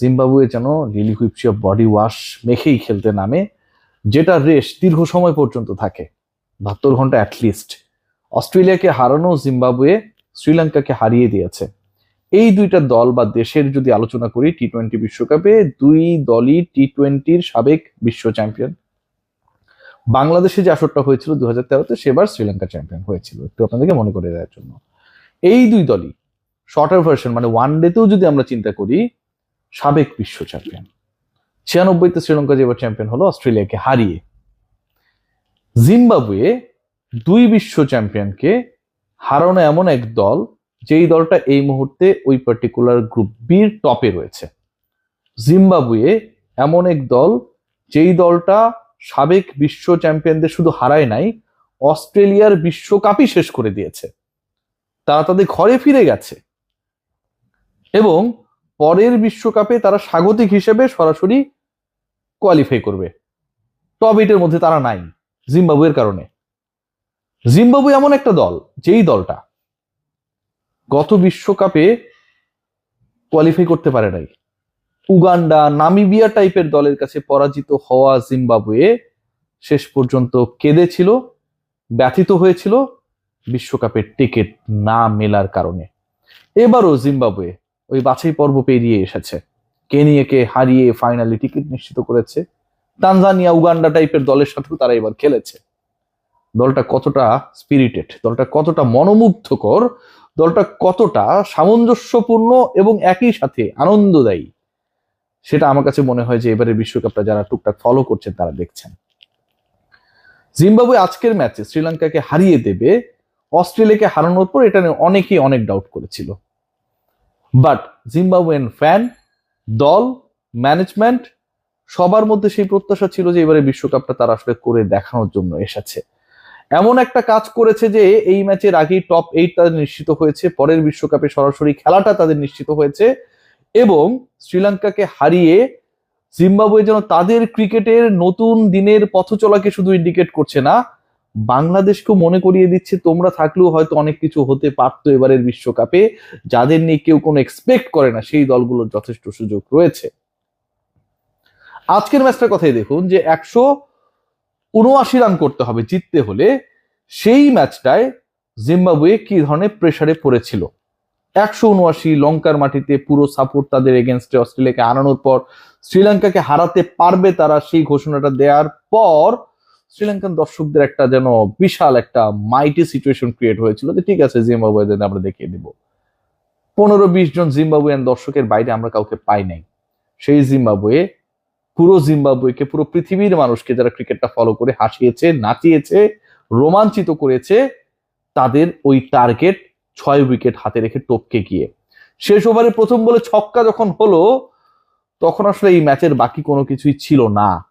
Zimbabwe যেন Lily হুইপসিয়া body wash মেখেই খেলতে নামে, যেটা রেস দীর্ঘ সময় পর্যন্ত থাকে। বাহাত্তর ঘণ্টা অ্যাটলিস্ট অস্ট্রেলিয়াকে হারানো জিম্বাবুয়ে শ্রীলঙ্কাকে হারিয়ে দিয়েছে। এই দুইটা দল বা দেশের যদি আলোচনা করি টি টোয়েন্টি বিশ্বকাপে দুই দলই টি টোয়েন্টির সাবেক বিশ্ব চ্যাম্পিয়ন বাংলাদেশে যে আসরটা হয়েছিল দু হাজার তেরোতে, সেবার শ্রীলঙ্কা চ্যাম্পিয়ন হয়েছিল। একটু আপনাদেরকে মনে করে দেওয়ার জন্য। এই দুই দলই শর্টার ভার্সন মানে ওয়ান ডেতেও যদি আমরা চিন্তা করি সাবেক বিশ্ব চ্যাম্পিয়ন ছিয়ানব্বইতে শ্রীলঙ্কা যে এবার চ্যাম্পিয়ন হলো, অস্ট্রেলিয়াকে হারিয়ে। জিম্বাবুয়ে দুই বিশ্ব চ্যাম্পিয়নকে হারানো এমন এক দল, যেই দলটা এই মুহূর্তে ওই পার্টিকুলার গ্রুপ বির টপে রয়েছে। জিম্বাবুয়ে এমন এক দল, যেই দলটা সাবেক বিশ্ব চ্যাম্পিয়নদের শুধু হারায় নাই, অস্ট্রেলিয়ার বিশ্বকাপই শেষ করে দিয়েছে। তারা তাদের ঘরে ফিরে গেছে। এবং পরের বিশ্বকাপে তারা স্বাগতিক হিসেবে সরাসরি কোয়ালিফাই করবে। টপ এইটের মধ্যে তারা নাই, জিম্বাবুয়ের কারণে। জিম্বাবুয়ে এমন একটা দল, যেই দলটা গত বিশ্বকাপে কোয়ালিফাই করতে পারে নাই। উগান্ডা, নামিবিয়া টাইপের দলের কাছে পরাজিত হওয়া জিম্বাবুয়ে শেষ পর্যন্ত কেঁদেছিল, ব্যথিত হয়েছিল বিশ্বকাপের টিকিট না মেলার কারণে। এবারও জিম্বাবুয়ে ওই বাছাই পর্ব পেরিয়ে এসেছে। কেনিয়াকে হারিয়ে ফাইনালি টিকিট নিশ্চিত করেছে। তানজানিয়া উগান্ডা টাইপের দলের সাথেও তারা এবার খেলেছে। দলটা কতটা স্পিরিটেড দলটা কতটা মনোমুগ্ধকর, দলটা কতটা সামঞ্জস্যপূর্ণ এবং একই সাথে আনন্দদায়ী, সেটা আমার কাছে মনে হয় যে এবারে বিশ্বকাপটা যারা টুকটাক ফলো করছেন তারা দেখছেন। জিম্বাবুয়ে আজকের ম্যাচে শ্রীলঙ্কাকে হারিয়ে দেবে, অস্ট্রেলিয়াকে হারানোর পর এটা নিয়ে অনেকেই অনেক ডাউট করেছিল। বাট জিম্বাবুয়েন ফ্যান, দল, ম্যানেজমেন্ট, সবার মধ্যে সেই প্রত্যাশা ছিল যে এবারে বিশ্বকাপটা তারা আসলে করে দেখানোর জন্য এসেছে। এমন একটা কাজ করেছে যে এই ম্যাচের আগেই টপ এইট তাদের নিশ্চিত হয়েছে, পরের বিশ্বকাপে সরাসরি খেলাটা তাদের নিশ্চিত হয়েছে এবং শ্রীলঙ্কাকে হারিয়ে জিম্বাবুয়ে যেন তাদের ক্রিকেটের নতুন দিনের পথ চলাকে শুধু ইন্ডিকেট করছে না বাংলাদেশকেও মনে করিয়ে দিচ্ছে, তোমরা থাকলেও হয়তো অনেক কিছু হতে পারতো এবারের বিশ্বকাপে। যাদের নিয়ে কেউ কোনো এক্সপেক্ট করে না, সেই দলগুলোর যথেষ্ট সুযোগ রয়েছে। আজকের ম্যাচটার কথাই দেখুন যে একশো উনআশি রান করতে হবে জিততে হলে। সেই ম্যাচটায় জিম্বাবুয়ে কি ধরনের প্রেসারে পড়েছিল? একশো উনআশি লঙ্কার মাটিতে পুরো সাপোর্ট তাদের এগেনস্টে অস্ট্রেলিয়াকে আনানোর পর, শ্রীলঙ্কাকে হারাতে পারবে তারা সেই ঘোষণাটা দেওয়ার পর শ্রীলঙ্কান দর্শকদের একটা যেন বিশাল একটা মাইটি সিচুয়েশন ক্রিয়েট হয়েছিল যে ঠিক আছে জিম্বাবুয়েদের আমরা দেখিয়ে দিব। পনেরো বিশ জন জিম্বাবুয়ান দর্শকের বাইরে আমরা কাউকে পাই নাই। সেই জিম্বাবুয়ে, পুরো জিম্বাবুয়েকে, পুরো পৃথিবীর মানুষকে যারা ক্রিকেটটা ফলো করে হাসিয়েছে, নাচিয়েছে, রোমাঞ্চিত করেছে, তাদের ওই টার্গেট ছয় উইকেট হাতে রেখে টপকে গিয়ে। শেষ ওভারে প্রথম বলে ছক্কা যখন হলো, তখন আসলে এই ম্যাচের বাকি কোনো কিছুই ছিল না।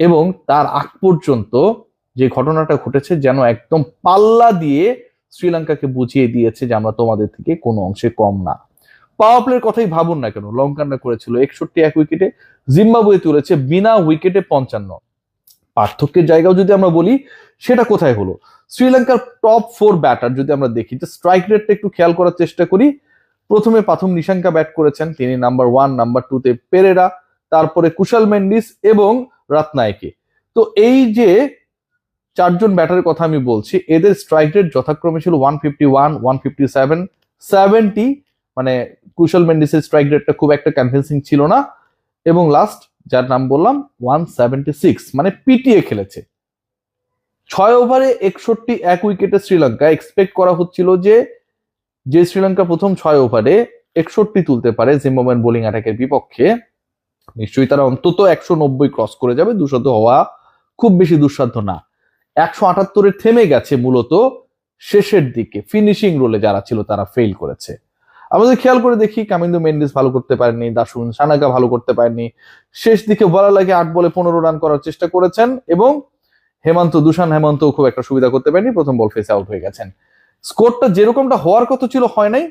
এবং তার আগ পর্যন্ত যে ঘটনাটা ঘটেছে যেন একদম পাল্লা দিয়ে শ্রীলঙ্কাকে বুঝিয়ে দিয়েছে যে আমরা তোমাদের থেকে কোনো অংশে কম না। পাওয়ার প্লের কথাই ভাবুন না কেন, লঙ্কানরা করেছিল একষট্টি এক উইকেটে, জিম্বাবুয়ে তুলেছে বিনা উইকেটে পঞ্চান্ন। পার্থক্যের জায়গাও যদি আমরা বলি, সেটা কোথায় হলো? শ্রীলঙ্কার টপ ফোর ব্যাটার যদি আমরা দেখি, যে স্ট্রাইক রেটটা একটু খেয়াল করার চেষ্টা করি, প্রথমে প্রথম নিশাঙ্কা ব্যাট করেছেন, তিনি নাম্বার ওয়ান নাম্বার টুতে পেরেরা, তারপরে কুশাল মেন্ডিস এবং রাতনায়কে। তো এই যে চারজন ব্যাটারের কথা আমি বলছি, এদের স্ট্রাইক রেট যথাক্রমে ছিল one fifty one one fifty seven seventy মানে কুশল মেন্ডিসের স্ট্রাইক রেটটা খুব একটা কনভিন্সিং ছিল না। এবং লাস্ট যার নাম বললাম ওয়ান সেভেন্টি সিক্স মানে পিটিএ খেলেছে। ছয় ওভারে একষট্টি এক উইকেটে শ্রীলঙ্কা। এক্সপেক্ট করা হচ্ছিল যে যে শ্রীলঙ্কা প্রথম ছয় ওভারে একষট্টি তুলতে পারে জিম্বাবুয়ান বোলিং অ্যাটাকের বিপক্ষে। নিশ্চয়ই তারা অন্তত একশো নব্বই ক্রস করে যাবে, দুশত হওয়া খুব বেশি দুঃসাধ্য না। একশো আটাত্তরে থেমে গেছে মূলত শেষের দিকে ফিনিশিং রোলে যারা ছিল তারা ফেল করেছে। আমাদের খেয়াল করে দেখি, কামিন্দু মেন্ডিস ভালো করতে পারেননি দাসুন সানাকা ভালো করতে পারেননি। শেষ দিকে বলা লাগে আট বলে পনেরো রান করার চেষ্টা করেছেন এবং হেমন্ত, দুশান হেমন্ত খুব একটা সুবিধা করতে পারেনি প্রথম বল ফেস আউট হয়ে গেছেন। স্কোরটা যেরকমটা হওয়ার কথা ছিল হয় নাই,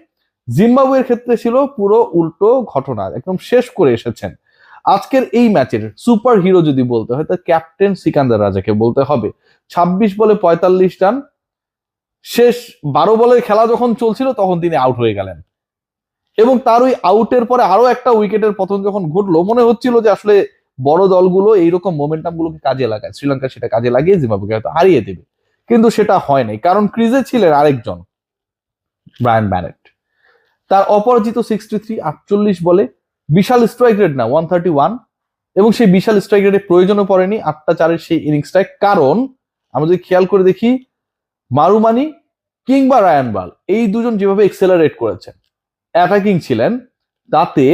জিম্বাবুয়ের ক্ষেত্রে ছিল পুরো উল্টো ঘটনা, একদম শেষ করে এসেছেন। আজকের এই ম্যাচের সুপার হিরো যদি বলতে হয় তা ক্যাপ্টেন সিকান্দার রাজাকে বলতে হবে। ছাব্বিশ বলে পঁয়তাল্লিশ রান, শেষ বারো বলের খেলা যখন চলছিল, তখন তিনি আউট হয়ে গেলেন। এবং তার ওই আউটের পরে আরও একটা উইকেটের পতন যখন ঘটলো, মনে হচ্ছিল যে আসলে বড় দলগুলো এইরকম মোমেন্টাম গুলোকে কাজে লাগায়, শ্রীলঙ্কা সেটা কাজে লাগিয়ে জিম্বাবুকে হয়তো হারিয়ে দেবে। কিন্তু সেটা হয় নাই, কারণ ক্রিজে ছিলেন আরেকজন, ব্রায়ান ব্যারেট। তার অপরাজিত সিক্সটি থ্রি আটচল্লিশ বলে বিশাল স্ট্রাইক রেট না ওয়ান থার্টি ওয়ান এবং সেই বিশাল স্ট্রাইক রেটে প্রয়োজনও পড়েনি, আটটা চারের সেই ইনিংসটায় কারণ, আমরা যদি খেয়াল করে দেখি, মারুমানি কিংবা রায়ান বাল, এই দুজন যেভাবে এক্সেলারেট করেছেন অ্যাটাকিং ছিলেন, তাতে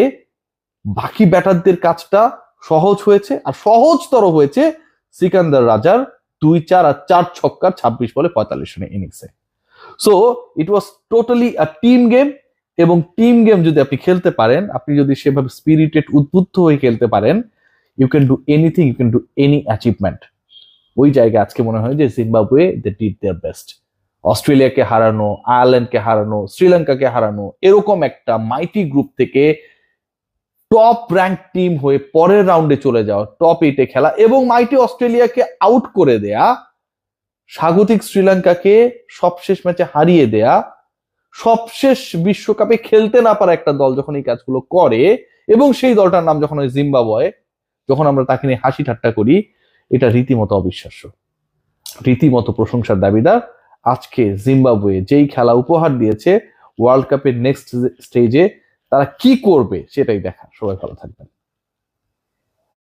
বাকি ব্যাটারদের কাজটা সহজ হয়েছে, আর সহজতর হয়েছে সিকান্দার রাজার দুই চার আর চার ছক্কার ছাব্বিশ বলে পঁয়তাল্লিশ রানের ইনিংসে so it was totally a team game এবং টিম গেম যদি আপনি খেলতে পারেন, আপনি যদি সেভাবে স্পিরিটেড উদ্বুদ্ধ হয়ে খেলতে পারেন you can do anything you can do any achievement ওই জায়গায় আজকে মনে হয় যে Zimbabwe they did their best অস্ট্রেলিয়াকে হারানো, আয়ারল্যান্ডকে হারানো, শ্রীলঙ্কাকে হারানো, এরকম একটা মাইটি গ্রুপ থেকে টপ র্যাঙ্ক টিম হয়ে পরের রাউন্ডে চলে যাওয়া টপ এইটে খেলা এবং মাইটি অস্ট্রেলিয়াকে আউট করে দেয়া, স্বাগতিক শ্রীলঙ্কাকে সবশেষ ম্যাচে হারিয়ে দেয়া সবশেষ বিশ্বকাপে খেলতে না পারা একটা দল যখন এই কাজগুলো করে, এবং সেই দলটার নাম যখন ওই জিম্বাবয়ে, যখন আমরা তাকে নিয়ে হাসি ঠাট্টা করি, এটা রীতিমতো অবিশ্বাস্য। রীতিমতো প্রশংসার দাবিদার। আজকে জিম্বাবুয়ে যেই খেলা উপহার দিয়েছে ওয়ার্ল্ড কাপের নেক্সট স্টেজে তারা কি করবে সেটাই দেখা সবাই ভালো থাকবেন।